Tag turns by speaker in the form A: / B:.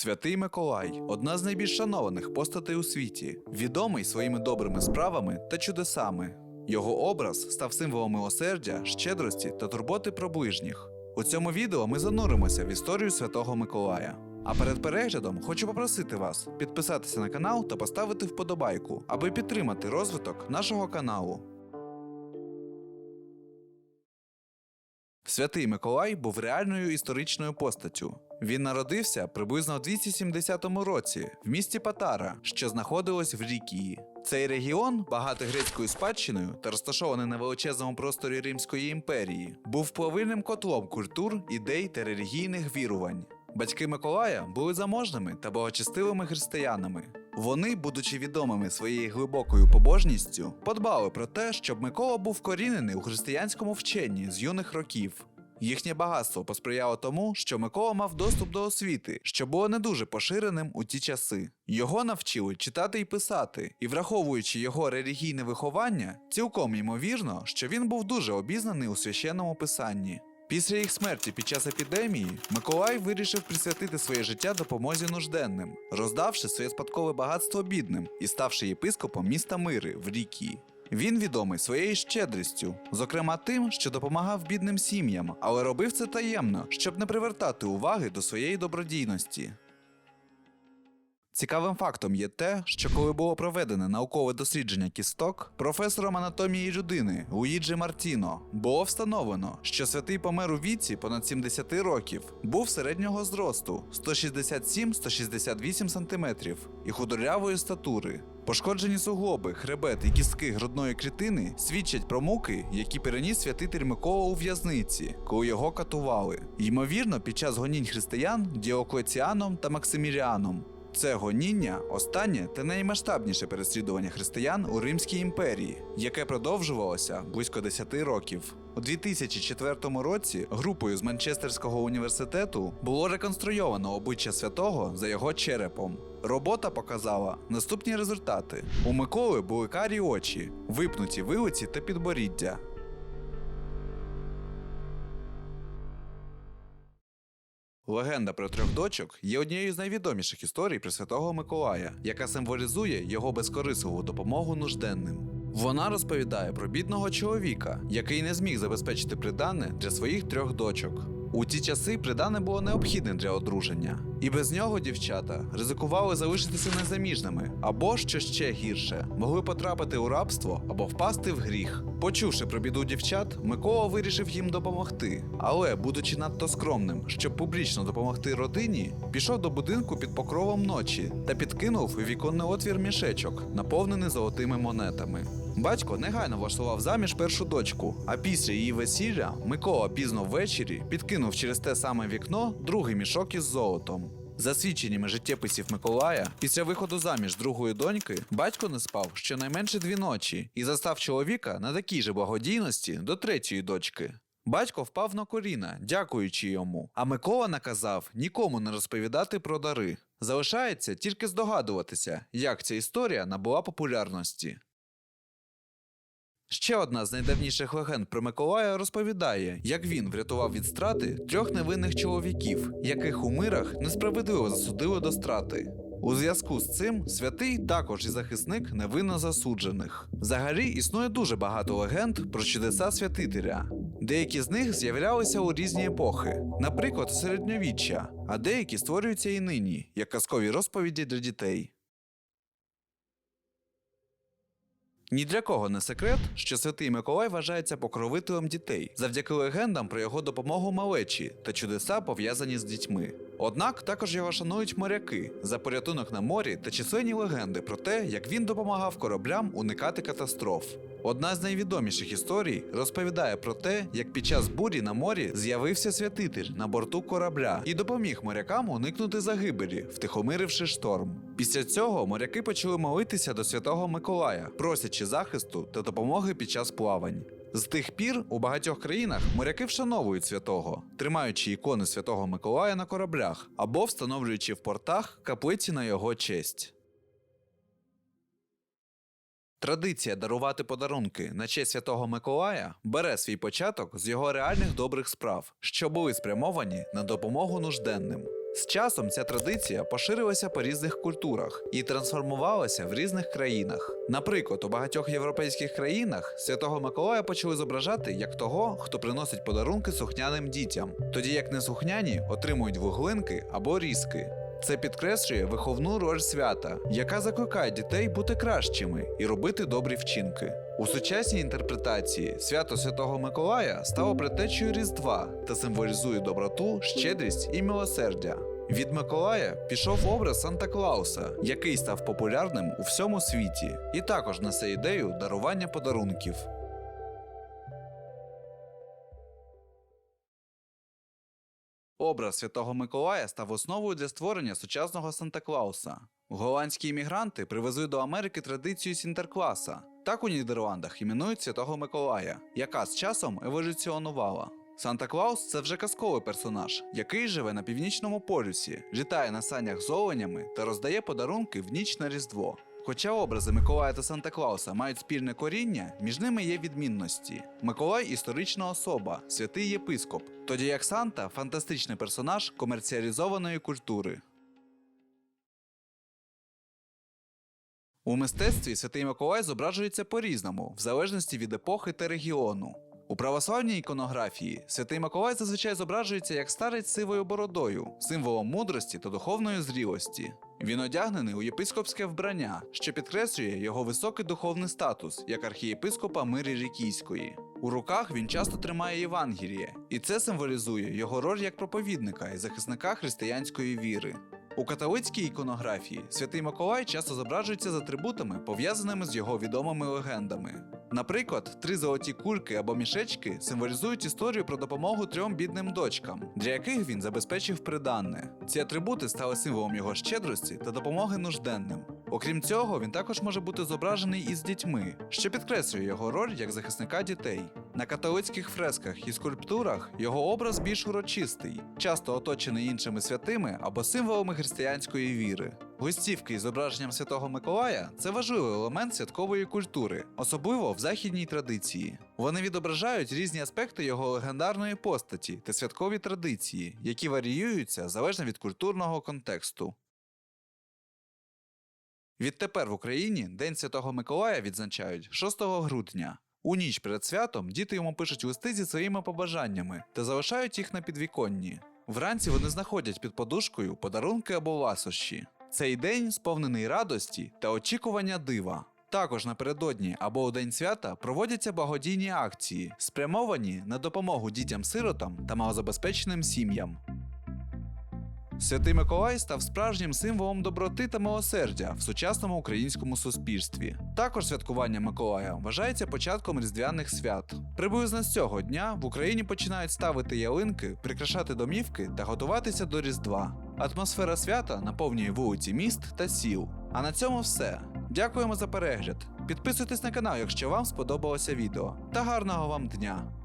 A: Святий Миколай одна з найбільш шанованих постатей у світі, відомий своїми добрими справами та чудесами. Його образ став символом милосердя, щедрості та турботи про ближніх. У цьому відео ми зануримося в історію Святого Миколая. А перед переглядом хочу попросити вас підписатися на канал та поставити вподобайку, аби підтримати розвиток нашого каналу. Святий Миколай був реальною історичною постаттю. Він народився приблизно в 270 році в місті Патара, що знаходилось в Рікії. Цей регіон, багатий грецькою спадщиною та розташований на величезному просторі Римської імперії, був плавильним котлом культур, ідей та релігійних вірувань. Батьки Миколая були заможними та благочестивими християнами. Вони, будучи відомими своєю глибокою побожністю, подбали про те, щоб Микола був корінений у християнському вченні з юних років. Їхнє багатство посприяло тому, що Микола мав доступ до освіти, що було не дуже поширеним у ті часи. Його навчили читати і писати, і враховуючи його релігійне виховання, цілком ймовірно, що він був дуже обізнаний у священному писанні. Після їх смерті під час епідемії Миколай вирішив присвятити своє життя допомозі нужденним, роздавши своє спадкове багатство бідним і ставши єпископом міста Мири в Рікії. Він відомий своєю щедрістю, зокрема тим, що допомагав бідним сім'ям, але робив це таємно, щоб не привертати уваги до своєї добродійності. Цікавим фактом є те, що коли було проведене наукове дослідження кісток, професором анатомії людини Луїджі Мартіно було встановлено, що святий помер у віці понад 70 років, був середнього зросту 167-168 см і худорявої статури. Пошкоджені суглоби, хребет і кістки грудної клітини свідчать про муки, які переніс святитель Микола у в'язниці, коли його катували. Ймовірно, під час гонінь християн Діоклеціаном та Максиміліаном. Це гоніння останнє та наймасштабніше переслідування християн у Римській імперії, яке продовжувалося близько 10 років. У 2004 році групою з Манчестерського університету було реконструйовано обличчя святого за його черепом. Робота показала наступні результати: у Миколи були карі очі, випнуті вилиці та підборіддя. Легенда про трьох дочок є однією з найвідоміших історій про святого Миколая, яка символізує його безкорисливу допомогу нужденним. Вона розповідає про бідного чоловіка, який не зміг забезпечити придане для своїх трьох дочок. У ті часи придане було необхідне для одруження, і без нього дівчата ризикували залишитися незаміжними, або, що ще гірше, могли потрапити у рабство або впасти в гріх. Почувши про біду дівчат, Микола вирішив їм допомогти. Але, будучи надто скромним, щоб публічно допомогти родині, пішов до будинку під покровом ночі та підкинув віконний отвір мішечок, наповнений золотими монетами. Батько негайно влаштував заміж першу дочку, а після її весілля Микола пізно ввечері підкинув через те саме вікно другий мішок із золотом. За свідченнями життєписів Миколая, після виходу заміж другої доньки, батько не спав щонайменше дві ночі і застав чоловіка на такій же благодійності до третьої дочки. Батько впав на коліна, дякуючи йому, а Микола наказав нікому не розповідати про дари. Залишається тільки здогадуватися, як ця історія набула популярності. Ще одна з найдавніших легенд про Миколая розповідає, як він врятував від страти трьох невинних чоловіків, яких у мирах несправедливо засудили до страти. У зв'язку з цим святий також і захисник невинно засуджених. Взагалі існує дуже багато легенд про чудеса святителя. Деякі з них з'являлися у різні епохи, наприклад, середньовіччя, а деякі створюються і нині, як казкові розповіді для дітей. Ні для кого не секрет, що святий Миколай вважається покровителем дітей завдяки легендам про його допомогу малечі та чудеса пов'язані з дітьми. Однак також його шанують моряки за порятунок на морі та численні легенди про те, як він допомагав кораблям уникати катастроф. Одна з найвідоміших історій розповідає про те, як під час бурі на морі з'явився святитель на борту корабля і допоміг морякам уникнути загибелі, втихомиривши шторм. Після цього моряки почали молитися до святого Миколая, просячи захисту та допомоги під час плавань. З тих пір у багатьох країнах моряки вшановують святого, тримаючи ікони святого Миколая на кораблях або встановлюючи в портах каплиці на його честь. Традиція дарувати подарунки на честь святого Миколая бере свій початок з його реальних добрих справ, що були спрямовані на допомогу нужденним. З часом ця традиція поширилася по різних культурах і трансформувалася в різних країнах. Наприклад, у багатьох європейських країнах Святого Миколая почали зображати як того, хто приносить подарунки сухняним дітям, тоді як неслухняні отримують вуглинки або різки. Це підкреслює виховну роль свята, яка закликає дітей бути кращими і робити добрі вчинки. У сучасній інтерпретації свято Святого Миколая стало предтечею Різдва та символізує доброту, щедрість і милосердя. Від Миколая пішов образ Санта Клауса, який став популярним у всьому світі, і також несе ідею дарування подарунків. Образ Святого Миколая став основою для створення сучасного Санта Клауса. Голландські іммігранти привезли до Америки традицію Сінтеркласа. Так у Нідерландах іменують Святого Миколая, яка з часом еволюціонувала. Санта Клаус це вже казковий персонаж, який живе на північному полюсі, літає на санях з оленями та роздає подарунки в ніч на Різдво. Хоча образи Миколая та Санта Клауса мають спільне коріння, між ними є відмінності. Миколай історична особа, святий єпископ, тоді як Санта фантастичний персонаж комерціалізованої культури. У мистецтві Святий Миколай зображується по-різному, в залежності від епохи та регіону. У православній іконографії Святий Миколай зазвичай зображується як старець сивою бородою, символом мудрості та духовної зрілості. Він одягнений у єпископське вбрання, що підкреслює його високий духовний статус як архієпископа Мирі Рікійської. У руках він часто тримає Євангеліє, і це символізує його роль як проповідника і захисника християнської віри. У католицькій іконографії святий Миколай часто зображується з атрибутами, пов'язаними з його відомими легендами. Наприклад, три золоті кульки або мішечки символізують історію про допомогу трьом бідним дочкам, для яких він забезпечив приданне. Ці атрибути стали символом його щедрості та допомоги нужденним. Окрім цього, він також може бути зображений із дітьми, що підкреслює його роль як захисника дітей. На католицьких фресках і скульптурах його образ більш урочистий, часто оточений іншими святими або символами християнської віри. Листівки із зображенням Святого Миколая це важливий елемент святкової культури, особливо в західній традиції. Вони відображають різні аспекти його легендарної постаті та святкові традиції, які варіюються залежно від культурного контексту. Відтепер в Україні День Святого Миколая відзначають 6 грудня. У ніч перед святом діти йому пишуть листи зі своїми побажаннями та залишають їх на підвіконні. Вранці вони знаходять під подушкою подарунки або ласощі. Цей день сповнений радості та очікування дива. Також напередодні або у день свята проводяться благодійні акції, спрямовані на допомогу дітям-сиротам та малозабезпеченим сім'ям. Святий Миколай став справжнім символом доброти та милосердя в сучасному українському суспільстві. Також святкування Миколая вважається початком різдвяних свят. Приблизно з цього дня в Україні починають ставити ялинки, прикрашати домівки та готуватися до Різдва. Атмосфера свята наповнює вулиці міст та сіл. А на цьому все. Дякуємо за перегляд. Підписуйтесь на канал, якщо вам сподобалося відео. Та гарного вам дня!